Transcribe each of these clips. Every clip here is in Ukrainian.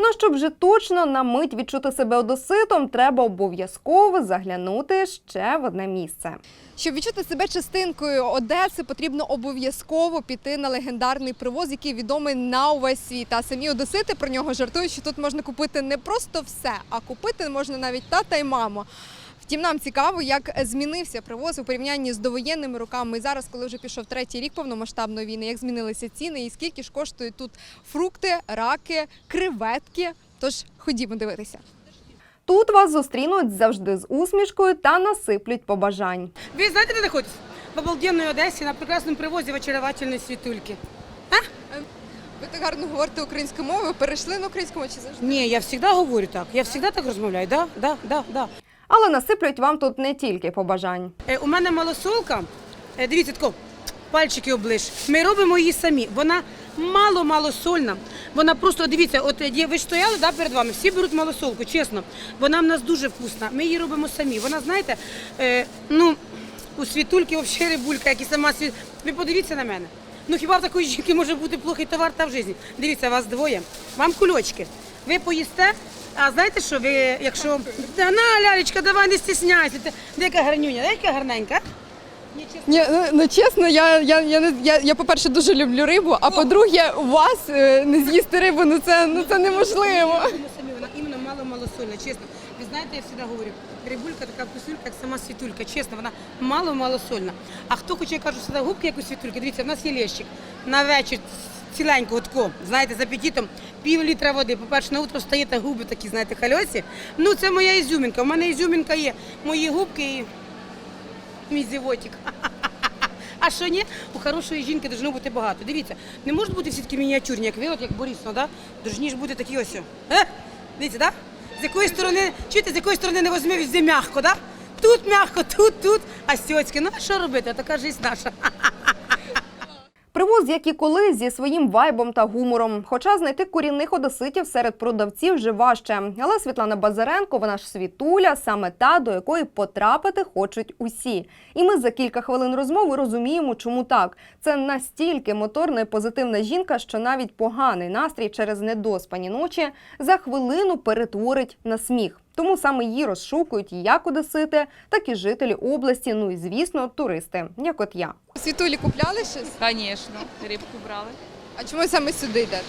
Ну щоб вже точно на мить відчути себе одоситом, треба обов'язково заглянути ще в одне місце. Щоб відчути себе частинкою Одеси, потрібно обов'язково піти на легендарний привоз, який відомий на увесь світ. А самі одесити про нього жартують, що тут можна купити не просто все, а купити можна навіть тата й маму. Втім, нам цікаво, як змінився привоз у порівнянні з довоєнними роками. І зараз, коли вже пішов третій рік повномасштабної війни, як змінилися ціни і скільки ж коштують тут фрукти, раки, креветки. Тож ходімо дивитися. Тут вас зустрінуть завжди з усмішкою та насиплють побажань. Ви знаєте, де знаходитесь? В обалденної Одесі на прекрасному привозі в очаровательної світульки. Ви так гарно говорите українською мовою. Перейшли на українську мову чи завжди? Ні, я завжди говорю так. Я завжди так розмовляю. Да, да, да, да. Але насиплють вам тут не тільки побажань. Е, у мене малосолка. Е, дивіться, тако, пальчики оближ. Ми робимо її самі. Вона мало-мало сольна. Вона просто, дивіться, от е, ви ж стояли да, перед вами, всі беруть малосолку, чесно. Вона в нас дуже вкусна. Ми її робимо самі. Вона, знаєте, е, ну, у світульки взагалі рибулька, як і сама світ. Ви подивіться на мене. Ну хіба в такої жінки може бути плохий товар та в житті? Дивіться, вас двоє. Вам кульочки. Ви поїсте, а знаєте що, ви, якщо. Да, на, лялечка, давай не стісняйся. Ти- Яка гарнюня, яка гарненька. Ні, ну, ну чесно, я, я, я, не- я, я по-перше, дуже люблю рибу, а по-друге, у вас е, не з'їсти рибу, ну це, ну це неможливо. Самі, вона іменно мало-мало сольна, чесно. Ви знаєте, я завжди говорю, рибулька така вкусулька, як сама світулька, чесно, вона мало-мало сольна. А хто хоче, я кажу, сюди губки, як у світульки, дивіться, в нас є лещик на вечір ціленько отко, знаєте, з апетитом, пів літра води. По-перше, на утро встаєте губи такі, знаєте, хальосі. Ну, це моя ізюмінка. У мене ізюмінка є, мої губки і мій зівотик. А що ні? У хорошої жінки должно бути багато. Дивіться, не можуть бути всі такі мініатюрні, як ви, от як Борісно, да? Должні ж бути такі ось. Е? Дивіться, да? З якої сторони, чуєте, з якої сторони не возьми, везде м'яко, да? Тут м'яко, тут, тут, а сьоцьки. Ну а що робити? Така життя наша. Привоз, як і колись, зі своїм вайбом та гумором. Хоча знайти корінних одеситів серед продавців вже важче. Але Світлана Базаренко, вона ж світуля, саме та, до якої потрапити хочуть усі. І ми за кілька хвилин розмови розуміємо, чому так. Це настільки моторна і позитивна жінка, що навіть поганий настрій через недоспані ночі за хвилину перетворить на сміх. Тому саме її розшукують як одесити, так і жителі області. Ну і звісно, туристи, як от я. У світулі купляли щось? Звісно, рибку брали. А чому саме сюди йдете?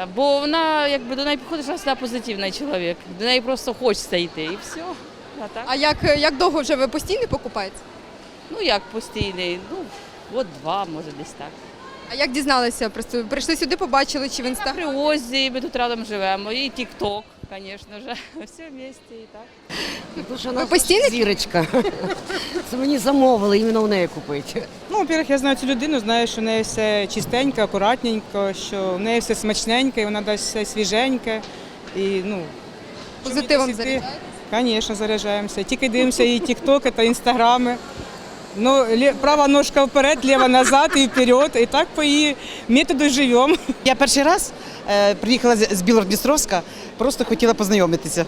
Е, Бо вона, якби до неї підходиш, вона завжди позитивний чоловік. До неї просто хочеться йти і все. А так? А як, як довго вже ви постійно покупаєте? Ну як постійний, ну, от два, може десь так. А як дізналися? Просто прийшли сюди, побачили чи в На інстаграм? привозі, ми тут рядом живемо, і тік-ток, звісно ж. Все вместе і так. Тому що Ви постійно- зірочка. Це мені замовили іменно в неї купити. Ну, во-первых, я знаю цю людину, знаю, що в неї все чистенько, акуратненько, що в неї все смачненьке, і вона дасть все свіженьке. І, ну, Позитивом щоб йти- заряджаєте? Звісно, заряджаємося. Тільки дивимося її тіктоки та інстаграми. Ну, права ножка вперед, ліва назад і вперед. І так по її методу живемо. Я перший раз е, приїхала з Білгород-Дністровська, просто хотіла познайомитися.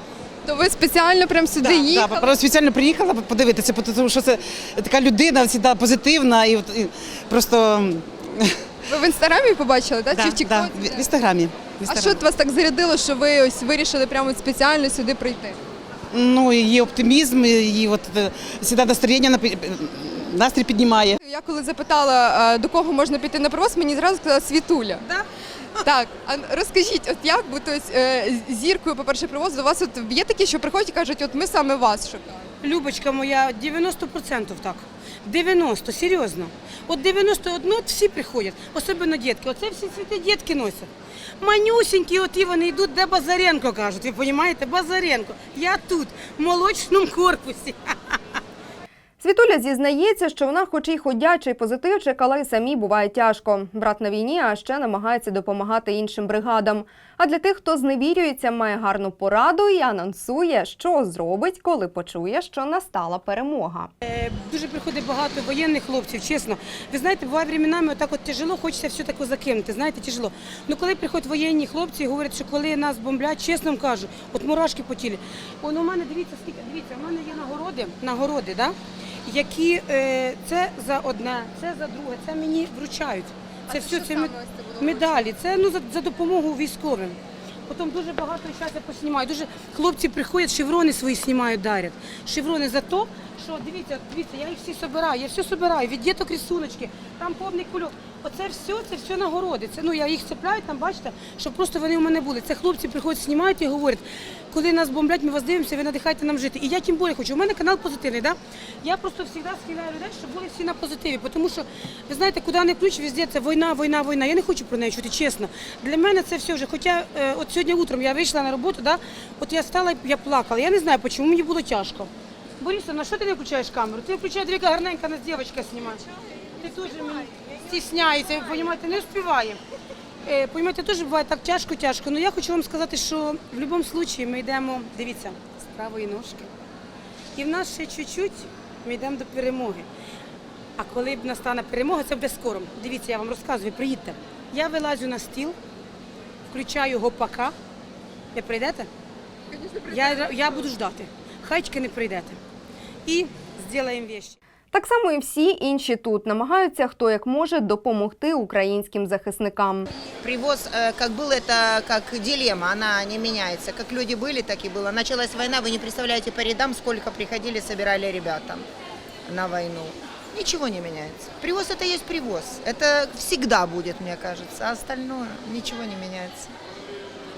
То ви спеціально прям сюди їхали? Да, спеціально приїхала подивитися, тому що це така людина завжди позитивна і, просто Ви в інстаграмі побачили, так? да, чи в да, в, в інстаграмі. А що вас так зарядило, що ви ось вирішили прямо спеціально сюди прийти? Ну, її оптимізм, її от, е, завжди настроєння напи- настрій піднімає. Я коли запитала, е, до кого можна піти на привоз, мені зразу сказала Світуля. Да? Так, а розкажіть, от як бути ось, е, зіркою, по-перше, привозу, у вас от є такі, що приходять і кажуть, от ми саме вас шукаємо. Любочка моя, 90% так. 90, серйозно. От 91 от всі приходять, особливо дітки. Оце всі цвіти дітки носять. Манюсінькі, от і вони йдуть, де Базаренко кажуть. Ви розумієте? Базаренко. Я тут, в молочному корпусі. Світуля зізнається, що вона, хоч і ходячий позитивчик, але й самій буває тяжко. Брат на війні, а ще намагається допомагати іншим бригадам. А для тих, хто зневірюється, має гарну пораду і анонсує, що зробить, коли почує, що настала перемога. Дуже приходить багато воєнних хлопців, чесно. Ви знаєте, буває временами отак от тяжело, хочеться все таке закинути, знаєте, тяжело. Ну коли приходять воєнні хлопці говорять, що коли нас бомблять, чесно кажу, от мурашки по тілі. Он у мене, дивіться, скільки, дивіться, у мене є нагороди, нагороди, да? Які е, це за одне, це за друге, це мені вручають. Це все це мед- медалі, це ну, за, за допомогу військовим. Потім дуже багато зараз я поснімаю. Дуже хлопці приходять, шеврони свої знімають, дарять. Шеврони за то, що дивіться, дивіться, я їх всі собираю, я все собираю, від діток рисуночки, там повний кульок. Оце все, це все нагороди. Це, ну, я їх цепляю, там, бачите, щоб просто вони у мене були. Це хлопці приходять, знімають і говорять, коли нас бомблять, ми вас дивимося, ви надихаєте нам жити. І я тим більше хочу. У мене канал позитивний, да? Я просто завжди схиляю людей, щоб були всі на позитиві. Тому що, ви знаєте, куди не ключ, везде це війна, війна, війна. Я не хочу про неї чути, чесно. Для мене це все вже. Хоча е, от сьогодні утром я вийшла на роботу, да? от я стала, я плакала. Я не знаю, чому мені було тяжко. Борисовна, на що ти не включаєш камеру? Ти включаєш, дві гарненька нас дівчинка знімає. Ти дуже мені стісняється, ви розумієте, не встигає. Е, Понімаєте, теж буває так тяжко, тяжко. Ну я хочу вам сказати, що в будь-якому випадку ми йдемо, дивіться, з правої ножки. І в нас ще чуть-чуть ми йдемо до перемоги. А коли б настане перемога, це буде скоро. Дивіться, я вам розказую, приїдьте. Я вилазю на стіл, включаю гопака. Ви прийдете? Я, я буду ждати. Хай тільки не прийдете І зробимо вещи. Так само і всі інші тут намагаються хто як може допомогти українським захисникам. Привоз, э, как был, это как дилемма, она не меняется. Как люди были, так и было. Началась война, вы не представляете по рядам, сколько приходили, собирали ребята на войну. Ничего не меняется. Привоз это есть привоз. Это всегда будет, мне кажется. А остальное ничего не меняется.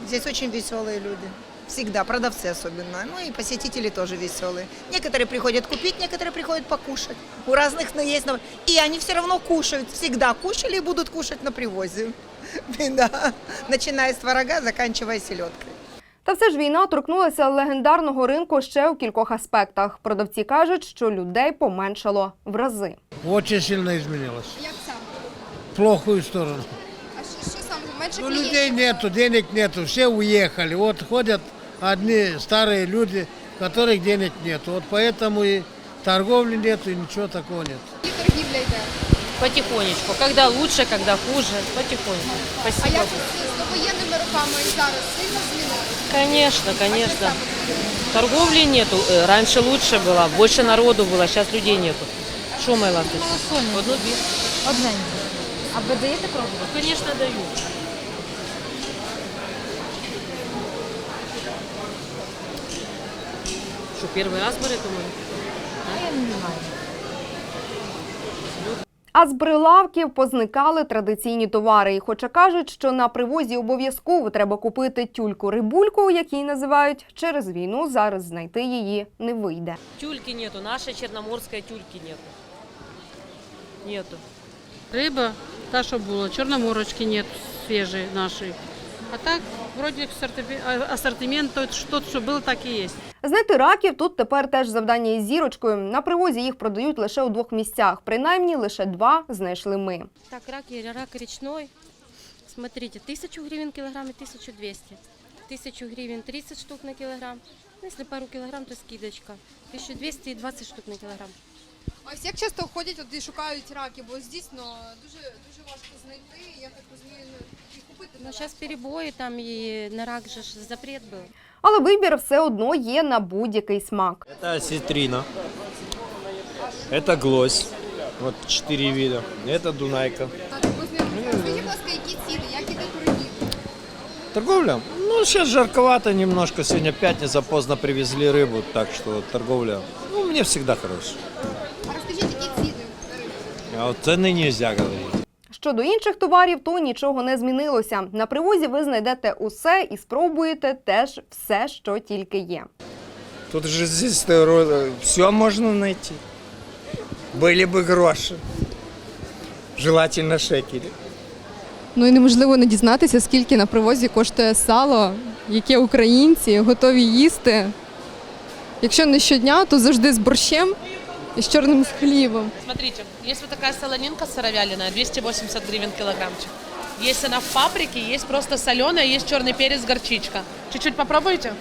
Здесь очень веселые люди. Всегда, продавцы особенно. Ну и посетители тоже веселые. Некоторые приходят купить, некоторые приходят покушать. У разных ну, есть... но- И они все равно кушают. Всегда кушали и будут кушать на привозе. Да. Начиная с творога, заканчивая селедкой. Та все ж війна торкнулася легендарного ринку ще у кількох аспектах. Продавці кажуть, що людей поменшало в рази. Очень сильно изменилось. Як саме? В плохую сторону. А що, що саме? Менше Ну, людей нету, денег нету, все уехали. Вот ходят одни старые люди, у которых денег нету. Вот поэтому и торговли нету, и ничего такого нет. І торгівля йде. Потихонечку. Когда лучше, когда хуже. Потихоньку. А Спасибо. як з довоєнними роками і зараз сильно змінилося? Конечно, конечно. Торговли нету. Э, Раньше лучше было, больше народу было, сейчас людей нету. Что, моя ласточка? Одну две. Одненько. А ви даєте пробувати? Конечно, даю. Что, первый раз у мене? Я не знаю. А з прилавків позникали традиційні товари. І хоча кажуть, що на привозі обов'язково треба купити тюльку-рибульку, як її називають, через війну зараз знайти її не вийде. Тюльки нету, нашей черноморской тюльки нету. Нету. Риба, та, що було, чорноморочки нет свіжої нашої. А так, вроде асортимент, тот, тот, що був, так і є. Знайти раків тут тепер теж завдання із зірочкою. На привозі їх продають лише у двох місцях. Принаймні лише два знайшли ми. Так, рак, е- рак речной. Смотрите, 1000 гривен килограмм и 1200. 1000 гривен 30 штук на килограмм. Ну, если пару килограмм, то скидочка. 1200 и 20 штук на килограмм. А ось як часто ходять от і шукають раки, бо дійсно дуже дуже важко знайти. Я так розумію, ну, і купити. Но сейчас перебои там и на рак же ж запрет был Але вибір все одно є на будь-який смак. Это осетрина. Это глось. Вот четыре вида. Это дунайка. Скажіть, будь ласка, які ціни, як іде торгівля? Торговля? Ну, сейчас жарковато немножко. Сегодня пятница, поздно привезли рыбу, так что торговля, ну, мне всегда хорошая. А розкажіть, які ціни? А вот цены нельзя говорить. Щодо інших товарів, то нічого не змінилося. На привозі ви знайдете усе і спробуєте теж все, що тільки є. Тут же здесь все можно найти. Были бы гроши. Желательно шекели. Ну і неможливо не дізнатися, скільки на привозі коштує сало, яке українці готові їсти. Якщо не щодня, то завжди з борщем і з чорним хлібом. Смотрите, есть вот такая солонинка сыровяленая, 280 гривен килограммчик. Есть она в паприке, есть просто соленая, есть черный перец, горчичка. Чуть-чуть попробуйте.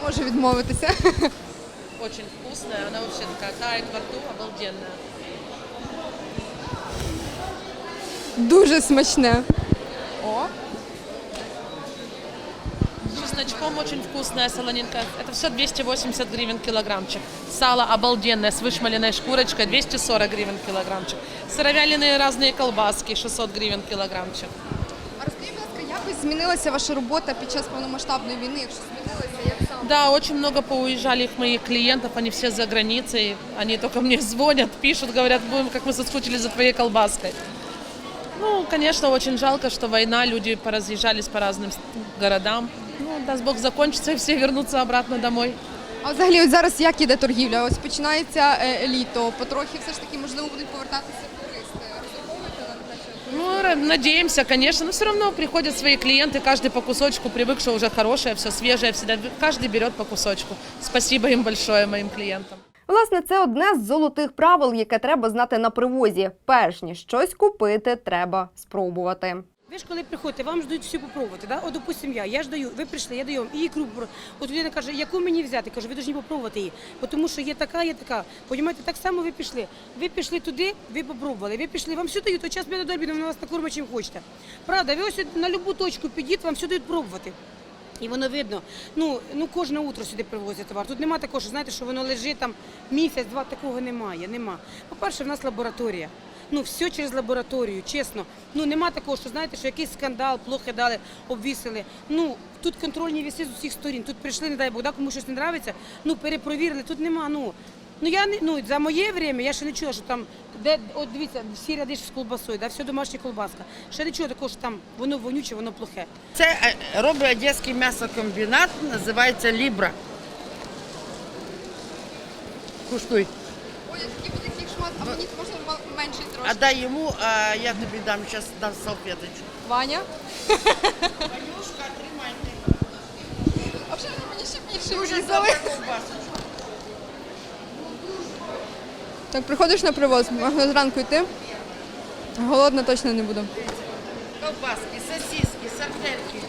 Не можу відмовитися. Очень вкусная, она вообще такая тает во рту, обалденная. Дуже смачне. О, С чесночком очень вкусная солонинка. Это все 280 гривен килограммчик. Сало обалденное с вышмаленной шкурочкой 240 гривен килограммчик. Сыровяленые разные колбаски 600 гривен килограммчик. а розкажіть, будь ласка, як ось змінилася ваша робота під час повномасштабної війни? Якщо змінилася, як саме? Да, очень много поуезжали их моих клиентов, они все за границей. Они только мне звонят, пишут, говорят, будем, как мы соскучились за твоей колбаской. Ну, конечно, очень жалко, что война, люди поразъезжались по разным с- городам. Ну, даст Бог закончится, и все вернутся обратно домой. А взагалі от зараз як іде торгівля? Ось починається е, літо, потрохи все ж таки можливо будуть повертатися туристи. Розраховуєте на на це? Ну, р- надеемся, конечно, но все равно приходят свои клиенты, каждый по кусочку, привык, что уже хорошее, все свежее, всегда каждый берет по кусочку. Спасибо им большое, моим клиентам. Власне, це одне з золотих правил, яке треба знати на привозі. Перш ніж щось купити, треба спробувати. Ви ж коли приходите, вам ж дають все попробувати. Да? От, допустим, я, я ж даю, ви прийшли, я даю вам і ікру. От людина каже, яку мені взяти? Кажу, ви повинні попробувати її. Тому що є така, є така. Понімаєте, так само ви пішли. Ви пішли туди, ви попробували. Ви пішли, вам все дають, то час біля до вони вас накормить чим хочете. Правда, ви ось на будь-яку точку підіть, вам все дають пробувати. І воно видно. Ну, ну кожне утро сюди привозять товар. Тут немає такого, що знаєте, що воно лежить там місяць-два, такого немає. Нема. По-перше, в нас лабораторія. Ну, все через лабораторію, чесно. Ну нема такого, що знаєте, що якийсь скандал, плохо дали, обвісили. Ну тут контрольні віси з усіх сторін. Тут прийшли, не дай Бог, да, кому щось не подобається, ну перепровірили. Тут нема. Ну ну я не ну за моє время я ще не чула, що там де от дивіться, всі ряди з колбасою, да, все домашня колбаска. Ще не чула такого, що там воно вонюче, воно плохе. Це е, робить одеський м'ясокомбінат, називається Лібра. Куштуй. А мені можна ма- менший А дай йому, а я тобі дам, зараз дам салфеточку. Ваня? Ванюшка, тримайте. А вже мені ще більше врізали. Так, приходиш на привоз, можна зранку йти. Голодна точно не буду. Ковбаски, сосиски, сардельки.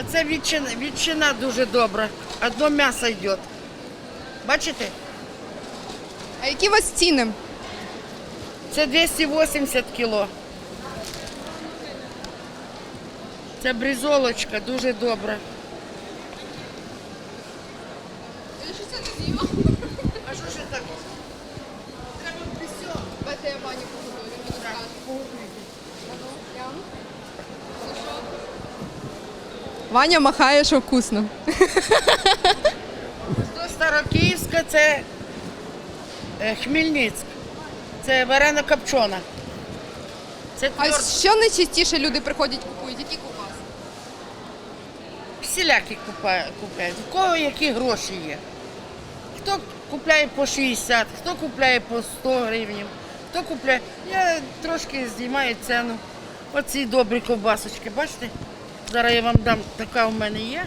Оце ветчина, ветчина дуже добра. Одно м'ясо йде. Бачите? А які у вас ціни? Це 280 кіло. Це бризолочка, дуже добра. Я що це не з'їла. А що ж так? Треба все. Дайте я Вані погодую, він мені скаже. Ваня махає, що вкусно. До Старокиївська це Хмельницьк. Це варена копчена. Це А тверд... що найчастіше люди приходять купують? Які ковбаси? всілякі купа- купляють. У кого які гроші є. Хто купляє по 60, хто купляє по 100 гривень, хто купляє. Я трошки знімаю ціну. Оці добрі ковбасочки, бачите? Зараз я вам дам, така у мене є.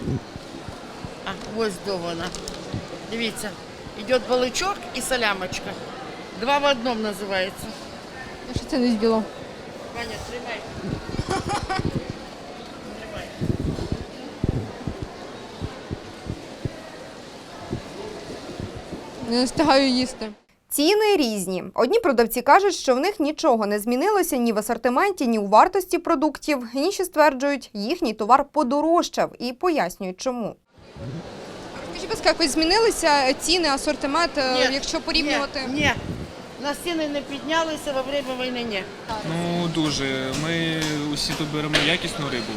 А, ось до вона. Дивіться, йде баличок і салямочка. Два в одному називається. Я що це не з'їла. Ваня, тримай. Тримай. Не встигаю їсти. Ціни різні. Одні продавці кажуть, що в них нічого не змінилося ні в асортименті, ні у вартості продуктів. Інші стверджують, їхній товар подорожчав і пояснюють, чому. Скажіть, будь ласка, якось змінилися ціни, асортимент, е, Ні, якщо порівнювати? Ні, ні. На стіни не піднялися во время війни, ні. Ну дуже. Ми усі тут беремо якісну рибу.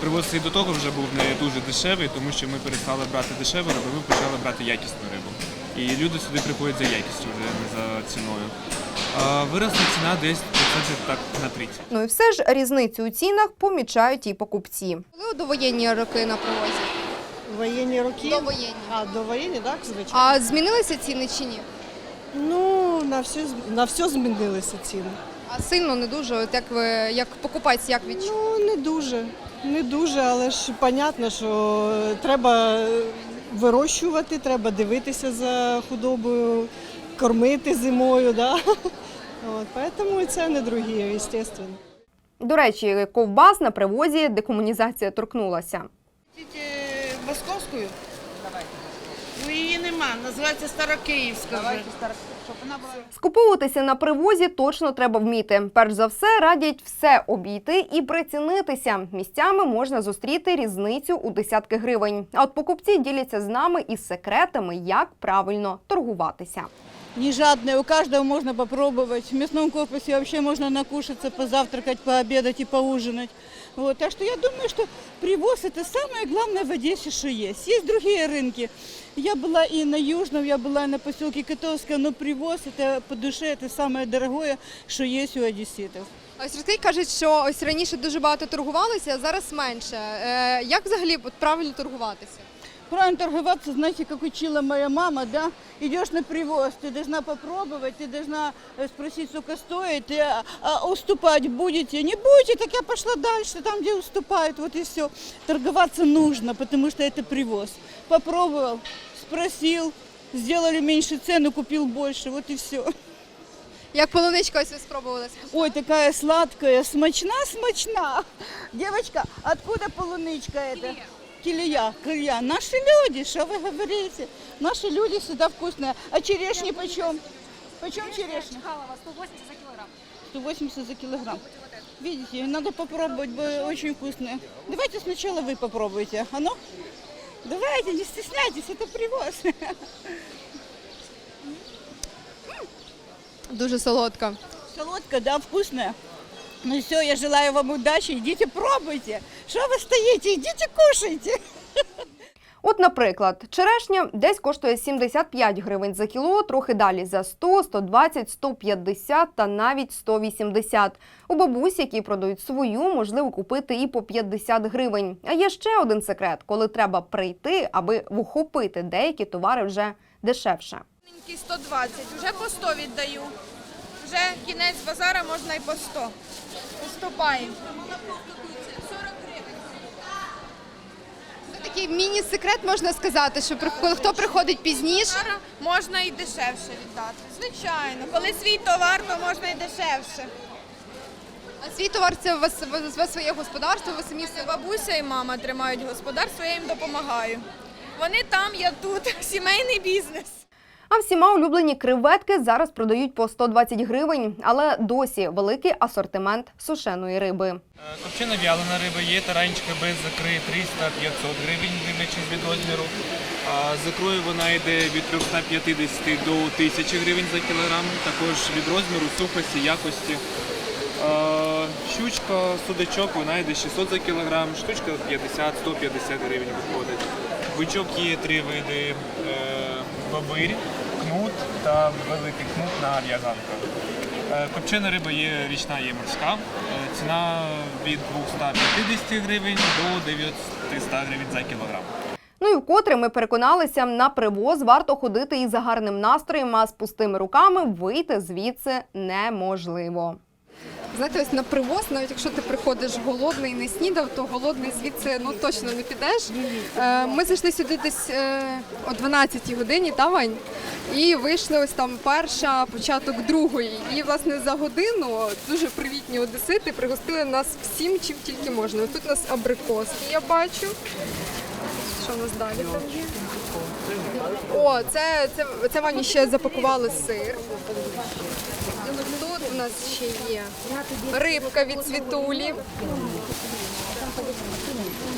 Привоз і до того вже був не дуже дешевий, тому що ми перестали брати дешеву рибу, ми почали брати якісну рибу. І люди сюди приходять за якістю вже не за ціною. А виросла ціна десь процентів так на 30. Ну і все ж різницю у цінах помічають і покупці. Були довоєнні роки на привозі? Воєнні роки? Довоєнні. А, довоєнні, так, звичайно. А змінилися ціни чи ні? Ну, на все, з- на все змінилися ціни. А сильно не дуже. От як ви як покупець, як відчув? Ну, не дуже. Не дуже, але ж понятно, що треба вирощувати, треба дивитися за худобою, кормити зимою, да? От, поэтому і ціни другі, звісно. До речі, ковбас на привозі декомунізація торкнулася. Хотите московською? Ну її нема, називається Старокиївська вже. Скуповуватися на привозі точно треба вміти. Перш за все, радять все обійти і прицінитися. Місцями можна зустріти різницю у десятки гривень. А от покупці діляться з нами із секретами, як правильно торгуватися. Не жадные, у каждого можно попробовать. В мясном корпусе вообще можно накушаться, позавтракать, пообедать и поужинать. Вот, так что я думаю, что привоз это самое главное в Одессе, что есть. Есть другие рынки. Я была и на Южном, я была и на поселке Котовское, но привоз это по душе, это самое дорогое, что есть у одесситов. А Ось розкажіть, кажуть, що ось раніше дуже багато торгувалися, а зараз менше. Е, як взагалі от правильно торгуватися? Правильно торговаться, знаете, как учила моя мама, да? Идешь на привоз, ты должна попробовать, ты должна спросить, сколько стоит, и, а, а уступать будете, не будете, так я пошла дальше, там, где уступают, вот и все. Торговаться нужно, потому что это привоз. Попробовал, спросил, сделали меньше цену, купил больше, вот и все. Як полуничка ось ви спробували? Ой, такая сладкая, смачна, смачна. Девочка, откуда полуничка эта? Килия, килия. Наши люди, что вы говорите? Наши люди всегда вкусные. А черешни почем? Почем черешня? 180 за килограмм. 180 за килограмм. Видите, надо попробовать, бо- очень вкусные. Давайте сначала вы попробуйте. А ну? Давайте, не стесняйтесь, это привоз. Дуже солодка. Солодка, да, вкусная. Ну все, я желаю вам удачи. Идите пробуйте. Что вы стоите? Идите кушайте. От, наприклад, черешня десь коштує 75 гривень за кіло, трохи далі за 100, 120, 150 та навіть 180. У бабусі, які продають свою, можливо купити і по 50 гривень. А є ще один секрет, коли треба прийти, аби вхопити деякі товари вже дешевше. 120, вже по 100 віддаю. Вже кінець базара можна і по 100. Уступаємо. Це такий міні-секрет, можна сказати, що при- хто приходить пізніше. Можна і дешевше віддати. Звичайно, коли свій товар, то можна і дешевше. А свій товар це у вас, у вас своє господарство, ви самі все. Бабуся і мама тримають господарство, я їм допомагаю. Вони там, я тут. Сімейний бізнес. А всіма улюблені креветки зараз продають по 120 гривень, але досі великий асортимент сушеної риби. Копчена вялена риба є, таранчика без закри 300-500 гривень, дивлячись від розміру. А з вона йде від 350 до 1000 гривень за кілограм, також від розміру, сухості, якості. Щучка, судачок, вона йде 600 за кілограм, штучка 50-150 гривень виходить. Бичок є три види е, бобир, кнут та великий кнут на в'язанках. Копчина Копчена риба є річна, є морська. Е, Ціна від 250 гривень до 900 гривень за кілограм. Ну і вкотре ми переконалися, на привоз варто ходити із гарним настроєм, а з пустими руками вийти звідси неможливо. Знаєте, ось на привоз, навіть якщо ти приходиш голодний, не снідав, то голодний звідси ну точно не підеш. Е, ми зайшли сюди десь е, о 12 годині, та Вань? І вийшли ось там перша, початок другої. І власне за годину дуже привітні одесити пригостили нас всім, чим тільки можна. Тут у нас абрикоски, я бачу. Що у нас далі там є? О, це, це, це Вані ще запакували сир. Тут у нас ще є рибка від світулі.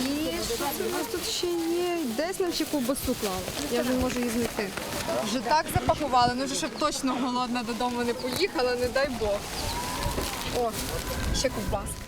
І що це у нас тут ще є? Десь нам ще ковбасу клали. Я вже не можу її знайти. Вже так запакували, ну вже щоб точно голодна додому не поїхала, не дай Бог. О, ще ковбаска.